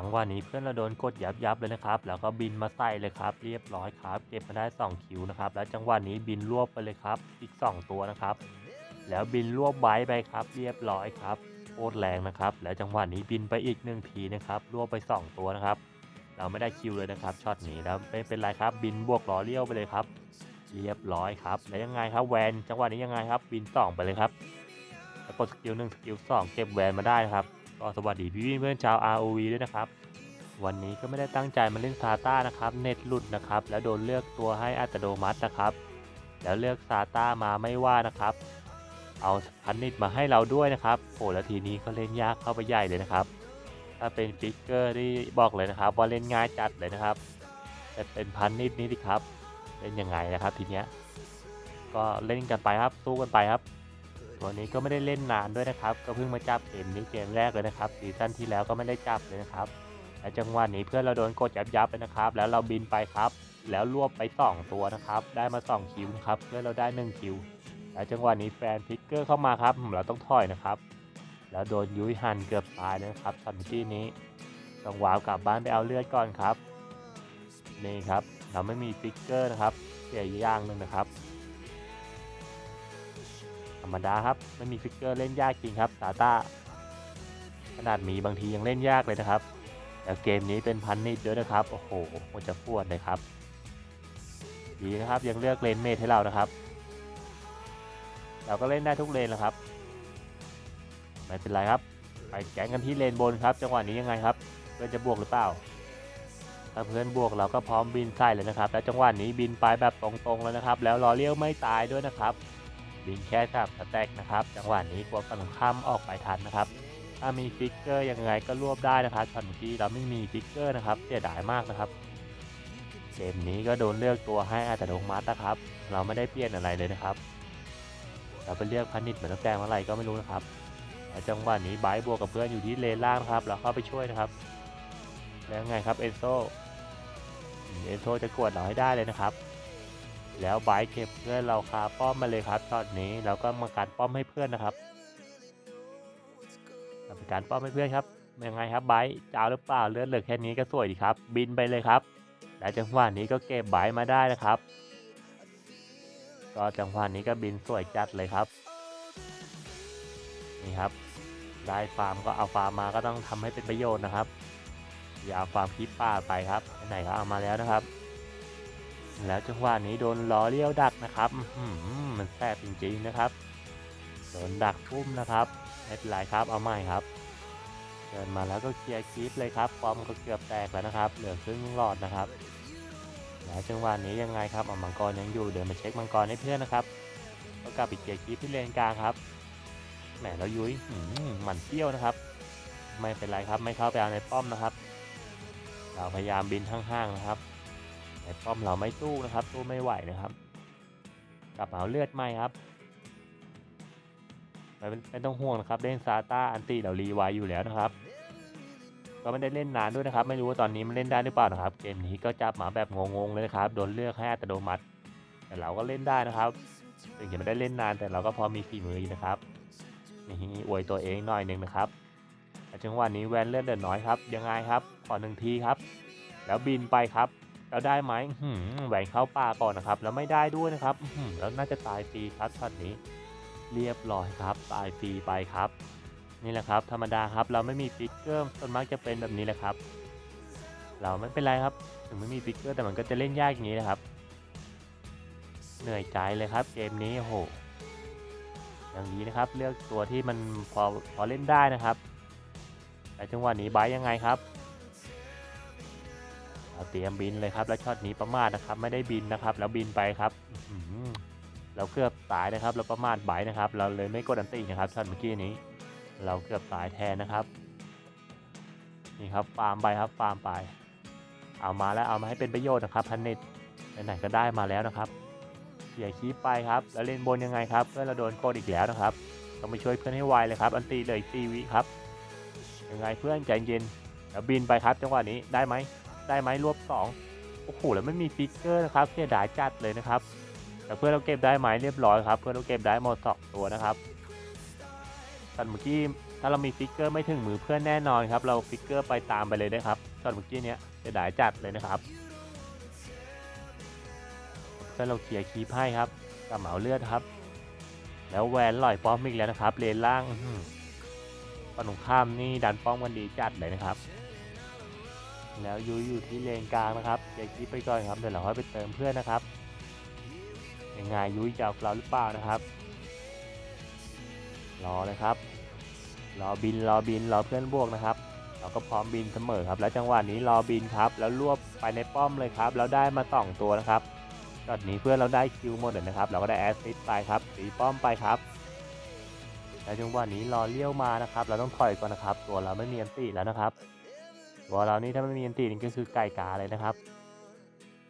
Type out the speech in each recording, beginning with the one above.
จังหวะนี้เพื่อนเราโดนกดยับยับเลยนะครับ แล้วก็บินมาใส่เลยครับ เรียบร้อยครับ เก็บมาได้ 2 คิวนะครับ แล้วจังหวะนี้บินรวบไปเลยครับ อีก 2 ตัวนะครับ แล้วบินรวบไบไปครับ เรียบร้อยครับโคตรแรงนะครับ แล้วจังหวะนี้บินไปอีก1ทีนะครับรวบไป 2 ตัวนะครับ เราไม่ได้คิวเลยนะครับช็อตนี้แล้วไม่เป็นไรครับ บินบวกล้อเลี้ยวไปเลยครับ เรียบร้อยครับ แล้วยังไงครับแวนจังหวะนี้ยังไงครับ บินสองไปเลยครับแล้วกดสกิลหนึ่งสกิลสองเก็บแวนมาได้นะครับ ก็สวัสดีพี่ๆเพื่อนชาว ROV ด้วยนะครับ วันนี้ก็ไม่ได้ตั้งใจมาเล่นซาต้านะครับ เน็ตหลุดนะครับ แล้วโดนเลือกตัวให้อัตโนมัตินะครับ แล้วเลือกซาต้ามาไม่ว่านะครับ เอาพันนิดมาให้เราด้วยนะครับโหแล้วทีนี้ก็เล่นยากเข้าไปใหญ่เลยนะครับ ถ้าเป็นฟิกเกอร์ที่บอกเลยนะครับ ว่าเล่นง่ายจัดเลยนะครับ แต่เป็นพันนิดนี้สิครับ เล่นยังไงนะครับทีเนี้ย ก็เล่นกันไปครับสู้กันไปครับ ตัวนี้ก็ไม่ได้เล่นนานด้วยนะครับ ก็เพิ่งมาจับเกมนี้เกมแรกเลยนะครับซีซั่นที่แล้วก็ไม่ได้จับเลยนะครับและจังหวะนี้เพื่อนเราโดนกดยับยับไปนะครับ แล้วเราบินไปครับ แล้วรวบไป 2 ตัวนะครับ ได้มา 2 คิวครับเพื่อนเราได้ 1 คิว แล้วจังหวะนี้แฟนพิกเกอร์เข้ามาครับเราต้องถอยนะครับ แล้วโดนยุ้ยหันเกือบตายนะครับตอนที่นี้ต้องวาวกลับบ้านไปเอาเลือดก่อนครับนี่ครับ เราไม่มีฟิกเกอร์นะครับเสียอย่างหนึ่งนะครับ รรมดาครับ ไม่มีฟิกเกอร์เล่นยากจริงครับ ตาตาขนาดมีบางทียังเล่นยากเลยนะครับ แต่เกมนี้เป็นพันนิดด้วยนะครับ โอ้โหมันจะปวดเลยครับ ดีนะครับยังเลือกเลนเมทให้เรานะครับ เราก็เล่นได้ทุกเลนแล้วครับ ไม่เป็นไรครับ ไปแก๊งกันที่เลนบนครับ จังหวะนี้ยังไงครับเพื่อนจะบวกหรือเปล่า ถ้าเพื่อนบวกเราก็พร้อมบินใส่เลยนะครับ แล้วจังหวะนี้บินไปแบบตรงๆแล้วนะครับ แล้วรอเลี้ยวไม่ตายด้วยนะครับ บินแค่สับสแต็กนะครับ จังหวะนี้กลัวฝั่งข้ามออกไปทันนะครับ ถ้ามีฟิกเกอร์ยังไงก็รวบได้นะครับตอนเมื่อกี้เราไม่มีฟิกเกอร์นะครับเสียดายมากนะครับเกมนี้ก็โดนเลือกตัวให้อัตโนมัตินะครับ เราไม่ได้เปลี่ยนอะไรเลยนะครับ เราไปเลือกพันนิดเหมือนตั้งแต่เมื่อไหร่ก็ไม่รู้นะครับจังหวะนี้ไบร์บวกกับเพื่อนอยู่ที่เลนล่างครับ เราเข้าไปช่วยนะครับ แล้วไงครับเอนโซเอนโซจะกวดเราให้ได้เลยนะครับ แล้วไบร์เก็บเพื่อนเราคาป้อมมาเลยครับตอนนี้เราก็มาการป้อมให้เพื่อนนะครับทำการป้อมให้เพื่อนครับยังไงครับไบร์จะเอาหรือเปล่าเลือดเหลือแค่นี้ก็สวยดีครับ บินไปเลยครับและจังหวะนี้ก็เก็บไบร์มาได้นะครับก็จังหวะนี้ก็บินสวยจัดเลยครับนี่ครับได้ฟาร์มก็เอาฟาร์มมาก็ต้องทำให้เป็นประโยชน์นะครับ อย่าเอาฟาร์มพิษป่าไปครับไหนก็เอามาแล้วนะครับ แล้วจังหวะนี้โดนล้อเลี้ยวดักนะครับมันแสบจริงๆนะครับ โดนดักพุ่มนะครับไม่เป็นไรครับเอาใหม่ครับ เดินมาแล้วก็เคลียร์คลิปเลยครับฟอมก็เกือบแตกแล้วนะครับ เหลือครึ่งหลอดนะครับ แล้วจังหวะนี้ยังไงครับเอามังกรยังอยู่เดินมาเช็คมังกรให้เพื่อนนะครับก็กลับไปเคลียร์คลิปที่เลนกลางครับแหมแล้วยุ้ยหมันเที่ยวนะครับ ไม่เป็นไรครับไม่เข้าไปเอาในป้อมนะครับ เราพยายามบินห่างๆนะครับ ในป้อมเราไม่สู้นะครับสู้ไม่ไหวนะครับ กลับมาเอาเลือดไหมครับไม่เป็นไม่ต้องห่วงนะครับ เล่นซาต้าอันตีเรารีไวอยู่แล้วนะครับ ก็ไม่ได้เล่นนานด้วยนะครับ ไม่รู้ว่าตอนนี้มันเล่นได้หรือเปล่านะครับ เกมนี้ก็จับหมาแบบงงๆเลยนะครับโดนเลือกให้อัตโนมัติ แต่เราก็เล่นได้นะครับถึงจะไม่ได้เล่นนานแต่เราก็พอมีฝีมืออยู่นะครับนี่อวยตัวเองหน่อยหนึ่งนะครับแต่จังหวะนี้แวนเลือดเหลือน้อยครับยังไงครับขอหนึ่งทีครับ แล้วบินไปครับ แล้วได้ไหมหือแหวนเข้าป่าก่อนนะครับ แล้วไม่ได้ด้วยนะครับหือแล้วน่าจะตายฟรีครับช็อตนี้ เรียบร้อยครับ ตายฟรีไปครับ นี่แหละครับ ธรรมดาครับ เราไม่มีฟิกเกอร์ส่วนมากจะเป็นแบบนี้แหละครับ เราไม่เป็นไรครับ ถึงไม่มีฟิกเกอร์แต่มันก็จะเล่นยากอย่างนี้นะครับ เหนื่อยใจเลยครับ เกมนี้โอ้โหอย่างนี้นะครับ เลือกตัวที่มันพอพอเล่นได้นะครับแต่จังหวะนี้บร์ทยังไงครับ เราเตรียมบินเลยครับ แล้วช็อตนี้ประมาทนะครับ ไม่ได้บินนะครับ แล้วบินไปครับเราเกือบตายนะครับ เราประมาทไบนะครับ เราเลยไม่กดอันตีนะครับช็อตเมื่อกี้นี้ เราเกือบตายแทนนะครับ นี่ครับฟาร์มไปครับฟาร์มไป เอามาแล้วเอามาให้เป็นประโยชน์นะครับพันเน็ตไหนๆก็ได้มาแล้วนะครับเสียคีปไปครับ แล้วเล่นบนยังไงครับเพื่อนเราโดนโกดอีกแล้วนะครับต้องไปช่วยเพื่อนให้ไวเลยครับ อันตีเลยซีวิครับยังไงเพื่อนใจเย็นแล้วบินไปครับจังหวะนี้ได้ไหม ได้ไหมรวบสองโอ้โหแล้วไม่มีฟิกเกอร์นะครับเสียดายจัดเลยนะครับ แต่เพื่อนเราเก็บได้ไหมเรียบร้อยครับเพื่อนเราเก็บได้หมดสองตัวนะครับตอนเมื่อกี้ถ้าเรามีฟิกเกอร์ไม่ถึงมือเพื่อนแน่นอนครับ เราฟิกเกอร์ไปตามไปเลยนะครับช็อตเมื่อกี้เนี้ยจะได้จัดเลยนะครับเพื่อนเราเคลียร์คีพให้ครับกับเหมาเลือดครับ แล้วแวนลอยป้อมอีกแล้วนะครับเลนล่างฝั่งตรงข้ามนี่ดันป้อมกันดีจัดเลยนะครับ แล้วยุยอยู่ที่เลนกลางนะครับเคลียร์คีไปก่อนครับเดี๋ยวเราค่อยไปเติมเพื่อนนะครับยังไงยุยจะเอาเราหรือเปล่านะครับ รอเลยครับ รอบินรอบินรอเพื่อนบวกนะครับ เราก็พร้อมบินเสมอครับ แล้วจังหวะนี้รอบินครับ แล้วรวบไปในป้อมเลยครับ แล้วได้มาสองตัวนะครับตอนนี้เพื่อนเราได้คิวหมดเลยนะครับ เราก็ได้แอสซิสไปครับตีป้อมไปครับแล้วจังหวะนี้รอเลี้ยวมานะครับ เราต้องถอยก่อนนะครับ ตัวเราไม่มีอันตีแล้วนะครับ ตัวเรานี่ถ้าไม่มีอันตีนี่ก็คือไก่กาเลยนะครับ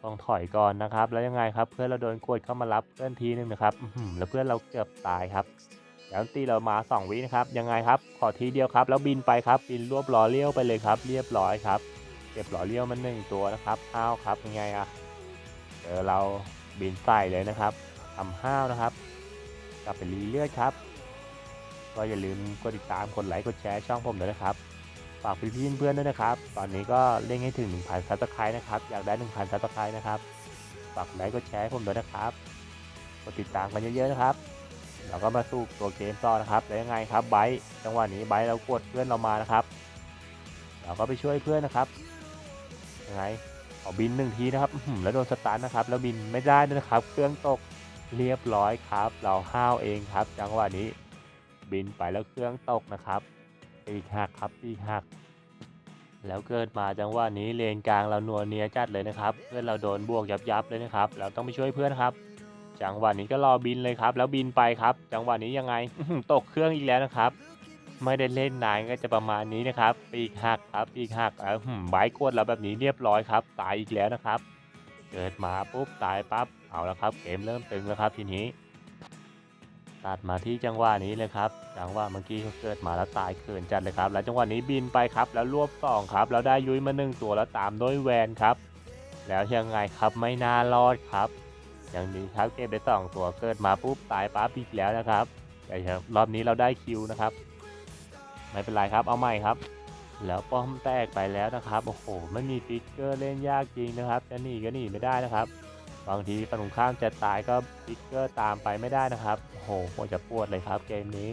ต้องถอยก่อนนะครับ แล้วยังไงครับเพื่อนเราโดนกดเข้ามารับเพื่อนทีนึงนะครับแล้วเพื่อนเราเกือบตายครับแล้วตีเรามา 2 วินะครับ ยังไงครับ ขอทีเดียวครับ แล้วบินไปครับ บินรวบล้อเลี้ยวไปเลยครับ เรียบร้อยครับ เก็บล้อเลี้ยวมันหนึ่งตัวนะครับ ห้าวครับ ยังไงอะเจอเราบินใส่เลยนะครับทำห้าวนะครับ กลับไปรีเลือดครับ ก็อย่าลืมกดติดตาม กดไลค์ กดแชร์ช่องผมด้วยนะครับ ฝากพี่ๆเพื่อนๆด้วยนะครับ ตอนนี้ก็เร่งให้ถึง 1,000ซับสไครต์นะครับ อยากได้ 1,000ซับสไครต์นะครับ ฝากไลค์กดแชร์ให้ผมด้วยนะครับ กดติดตามกันเยอะๆนะครับ เราก็มาสู้ตัวเกมต่อนะครับ แล้วยังไงครับไบร์จังหวะนี้ไบร์เรากดเพื่อนเรามานะครับ เราก็ไปช่วยเพื่อนนะครับ ยังไงเอาบินหนึ่งทีนะครับแล้วโดนสตาร์ทนะครับ แล้วบินไม่ได้ด้วยนะครับ เครื่องตกเรียบร้อยครับ เราห้าวเองครับ จังหวะนี้บินไปแล้วเครื่องตกนะครับ ปีกหักครับปีกหัก แล้วเกิดมาจังหวะนี้เลนกลางเรานัวเนียจัดเลยนะครับ เพื่อนเราโดนบวกยับยับเลยนะครับ เราต้องไปช่วยเพื่อนครับ จังหวะนี้ก็รอบินเลยครับ แล้วบินไปครับ จังหวะนี้ยังไงตกเครื่องอีกแล้วนะครับ ไม่ได้เล่นนานก็จะประมาณนี้นะครับ ปีกหักครับปีกหักแล้วหืมไบค์กดเราแบบนี้เรียบร้อยครับตายอีกแล้วนะครับ เกิดมาปุ๊บตายปั๊บเอาแล้วครับ เกมเริ่มตึงแล้วครับทีนี้ ตัดมาที่จังหวะนี้เลยครับ จังหวะเมื่อกี้เขาเกิดมาแล้วตายเกินจัดเลยครับ แล้วจังหวะนี้บินไปครับ แล้วรวบสองครับ แล้วได้ยุ้ยมาหนึ่งตัวแล้วตามด้วยแวนครับ แล้วยังไงครับไม่น่ารอดครับอย่างนี้ครับเก็บได้สองตัวเกิดมาปุ๊บตายปั๊บอีกแล้วนะครับแต่รอบนี้เราได้คิวนะครับ ไม่เป็นไรครับเอาใหม่ครับ แล้วป้อมแตกไปแล้วนะครับ โอ้โหไม่มีฟิกเกอร์เล่นยากจริงนะครับจะหนีก็หนีไม่ได้นะครับ บางทีฝั่งตรงข้ามจะตายก็ฟิกเกอร์ตามไปไม่ได้นะครับโอ้โหโคตรจะปวดเลยครับเกมนี้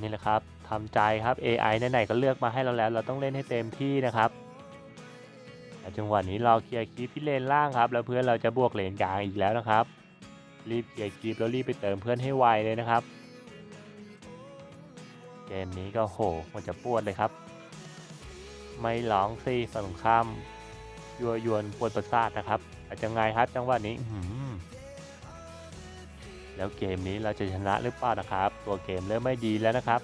นี่แหละครับทำใจครับ AI ไหนๆก็เลือกมาให้เราแล้ว เราต้องเล่นให้เต็มที่นะครับแต่จังหวะนี้เราเคลียร์คีปที่เลนล่างครับ แล้วเพื่อนเราจะบวกเลนกลางอีกแล้วนะครับ รีบเคลียร์คีปแล้วรีบไปเติมเพื่อนให้ไวเลยนะครับ เกมนี้ก็โหมันจะปวดเลยครับ ไม่ร้องสิฝั่งตรงข้ามยัวยวนปวดประสาทนะครับ อาจจะไงครับจังหวะนี้แล้วเกมนี้เราจะชนะหรือเปล่านะครับ ตัวเกมเริ่มไม่ดีแล้วนะครับ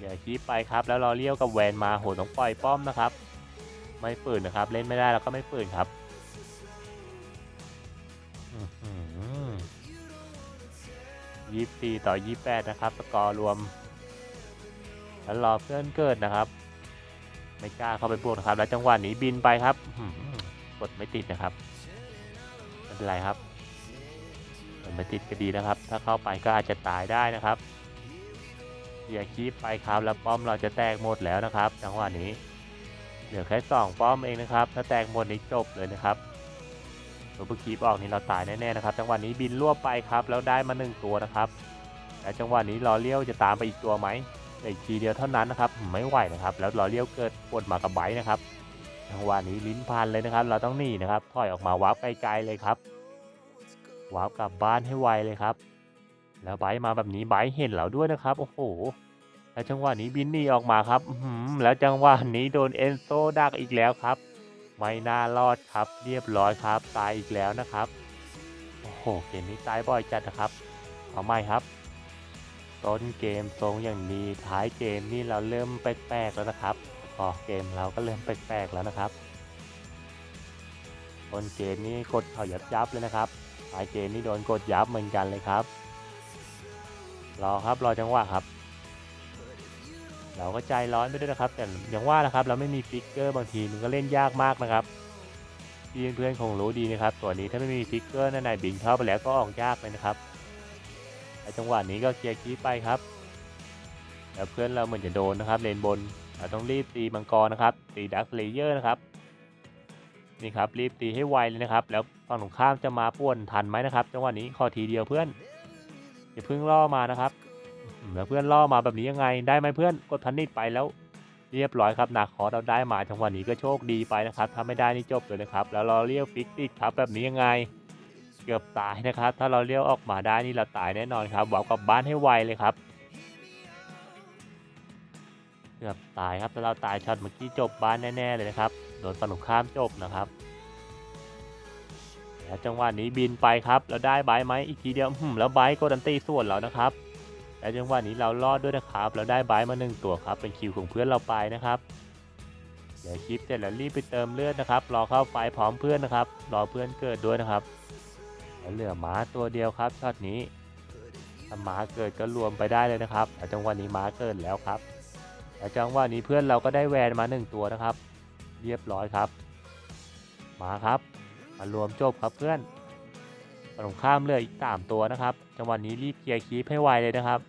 อย่าคีบไปครับ แล้วรอเลี้ยวกับแวนมาโหต้องปล่อยป้อมนะครับ ไม่ฝืนนะครับ เล่นไม่ได้เราก็ไม่ฝืนครับยี่สี่ต่อยี่แปดนะครับสกอร์รวม แล้วรอเพื่อนเกิดนะครับ ไม่กล้าเข้าไปบวกนะครับ แล้วจังหวะนี้บินไปครับ กดไม่ติดนะครับไม่เป็นไรครับกดไม่ติดก็ดีนะครับ ถ้าเข้าไปก็อาจจะตายได้นะครับอย่าคีบไปครับแล้วป้อมเราจะแตกหมดแล้วนะครับจังหวะนี้เหลือแค่สองป้อมเองนะครับ ถ้าแตกหมดนี้จบเลยนะครับตัวเพิ่งคีบออกนี่เราตายแน่ๆนะครับ จังหวะนี้บินรวไปครับ แล้วได้มาหนึ่งตัวนะครับแล้วจังหวะนี้รอเลี้ยวจะตามไปอีกตัวไหมแต่อีกทีเดียวเท่านั้นนะครับ ไม่ไหวนะครับ แล้วรอเลี้ยวเกิดปวดมากับไบค์นะครับ จังหวะนี้ลิ้นพันเลยนะครับ เราต้องหนีนะครับถอยออกมาวาร์ปไกลๆเลยครับวาร์ปกลับบ้านให้ไวเลยครับ แล้วไบมาแบบนี้ไบเห็นเราด้วยนะครับ โอ้โหแล้วจังหวะนี้บินหนีออกมาครับอืแล้วจังหวะนี้โดนเอนโซดักอีกแล้วครับ ไม่น่ารอดครับเรียบร้อยครับตายอีกแล้วนะครับโอ้โหเกมนี้ตายบ่อยจัดนะครับเอาใหม่ครับต้นเกมทรงอย่างนี้ท้ายเกมนี่เราเริ่มแปลกๆแล้วนะครับ พอเกมเราก็เริ่มแปลกๆแล้วนะครับต้นเกมนี่กดเขายับยับเลยนะครับท้ายเกมนี่โดนกดยับเหมือนกันเลยครับ รอครับรอจังหวะครับ เราก็ใจร้อนไปด้วยนะครับ แต่อย่างว่านะครับ เราไม่มีฟิกเกอร์บางทีมันก็เล่นยากมากนะครับพี่เพื่อนๆคงรู้ดีนะครับ ตัวนี้ถ้าไม่มีฟิกเกอร์นั่นไหนบินเข้าไปแล้วก็ออกยากเลยนะครับในจังหวะนี้ก็เคลียร์คีไปครับแล้วเพื่อนเราเหมือนจะโดนนะครับเลนบน เราต้องรีบตีมังกรนะครับ ตีดักเลเยอร์นะครับ นี่ครับรีบตีให้ไวเลยนะครับ แล้วฝั่งตรงข้ามจะมาป่วนทันไหมนะครับ จังหวะนี้ขอทีเดียวเพื่อนอย่าเพิ่งล่อมานะครับแล้วเพื่อนล่อมาแบบนี้ยังไงได้ไหมเพื่อนกดพันนิดไปแล้ว เรียบร้อยครับหนาคอเราได้มาจังหวะนี้ก็โชคดีไปนะครับถ้าไม่ได้นี่จบเลยนะครับ แล้วเราเรียกฟิกติดครับแบบนี้ยังไงเกือบตายนะครับ ถ้าเราเลี้ยวออกมาได้นี่เราตายแน่นอนครับหวังกลับบ้านให้ไวเลยครับ เกือบตายครับถ้าเราตายช็อตเมื่อกี้จบบ้านแน่ๆเลยนะครับ โดนฝั่งตรงข้ามจบนะครับแล้วจังหวะนี้บินไปครับแล้วได้ใบไหมอีกทีเดียวหือแล้วใบโกดันตีส่วนเรานะครับ แล้วจังหวะนี้เรารอดด้วยนะครับ เราได้ใบมาหนึ่งตัวครับ เป็นคิวของเพื่อนเราไปนะครับเดี๋ยวคลิปเสร็จแล้วรีบไปเติมเลือดนะครับ รอเข้าไฟพร้อมเพื่อนนะครับ รอเพื่อนเกิดด้วยนะครับแล้วเหลือหมาตัวเดียวครับช็อตนี้ถ้าหมาเกิดก็รวมไปได้เลยนะครับแต่จังหวะนี้หมาเกิดแล้วครับ แต่จังหวะนี้เพื่อนเราก็ได้แวนมาหนึ่งตัวนะครับ เรียบร้อยครับ มาครับ มารวมจบครับเพื่อนตรงข้ามเหลืออีกสามตัวนะครับ จังหวะนี้รีบเคลียร์คีปให้ไวเลยนะครับ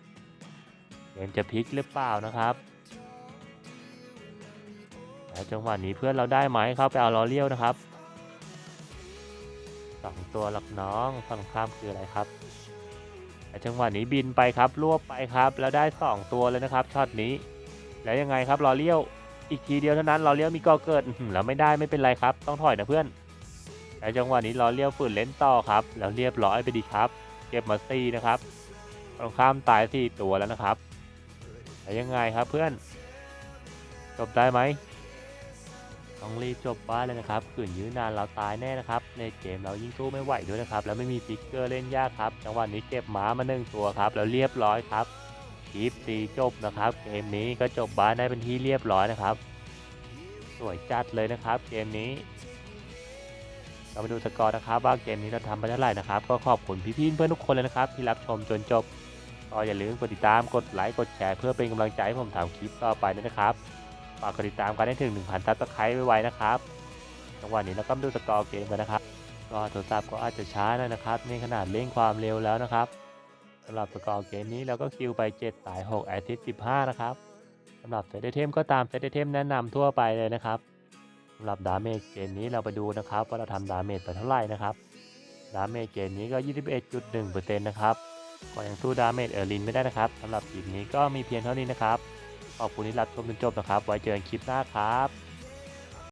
เกมจะพลิกหรือเปล่านะครับแล้วจังหวะนี้เพื่อนเราได้ไหมเข้าไปเอาล้อเลี้ยวนะครับสองตัวหลักน้องฝั่งข้ามคืออะไรครับแต่จังหวะนี้บินไปครับรวบไปครับ แล้วได้สองตัวเลยนะครับช็อตนี้ แล้วยังไงครับรอเลี้ยวอีกทีเดียวเท่านั้นรอเลี้ยวมีกอเกิดแล้วไม่ได้ไม่เป็นไรครับ ต้องถอยนะเพื่อนแล้วจังหวะนี้รอเลี้ยวฝืนเล่นต่อครับ แล้วเรียบร้อยไปดีครับ เก็บมาสี่นะครับตรงข้ามตายสี่ตัวแล้วนะครับแล้วยังไงครับเพื่อน จบได้ไหมต้องรีบจบบ้านเลยนะครับขืนยื้อนานเราตายแน่นะครับ ในเกมเรายิ่งสู้ไม่ไหวด้วยนะครับ แล้วไม่มีฟิกเกอร์เล่นยากครับ จังหวะนี้เก็บหมามาหนึ่งตัวครับ แล้วเรียบร้อยครับ คลิปตีจบนะครับ เกมนี้ก็จบบ้านได้เป็นที่เรียบร้อยนะครับ สวยจัดเลยนะครับ เกมนี้ เรามาดูสกอร์นะครับ ว่าเกมนี้เราทำไปเท่าไหร่นะครับ ก็ขอบคุณพี่ๆเพื่อนทุกคนเลยนะครับ ที่รับชมจนจบก็อย่าลืมกดติดตามกดไลค์กดแชร์เพื่อเป็นกำลังใจให้ผมทำคลิปต่อไปด้วยนะครับฝากกดติดตามกันให้ถึง 1,000ซับสไครต์ไวๆนะครับจังหวะนี้เราก็มาดูสกอร์เกมกันนะครับ ก็โทรศัพท์ก็อาจจะช้าหน่อยนะครับนี่ขนาดเร่งความเร็วแล้วนะครับ สำหรับสกอร์เกมนี้เราก็คิวไป7ตาย 6 แอซิส15 นะครับสำหรับเซตเทมก็ตามเซตเทมแนะนำทั่วไปเลยนะครับสำหรับดาเมจเกมนี้เราไปดูนะครับ ว่าเราทำดาเมจไปเท่าไหร่นะครับ ดาเมจเกมนี้ก็ 21.1%นะครับก็ยังสู้ดาเมจเออร์ลินไม่ได้นะครับสำหรับคลิปนี้ก็มีเพียงเท่านี้นะครับ ขอบคุณที่รับชมจนจบนะครับ ไว้เจอกันคลิปหน้าครับ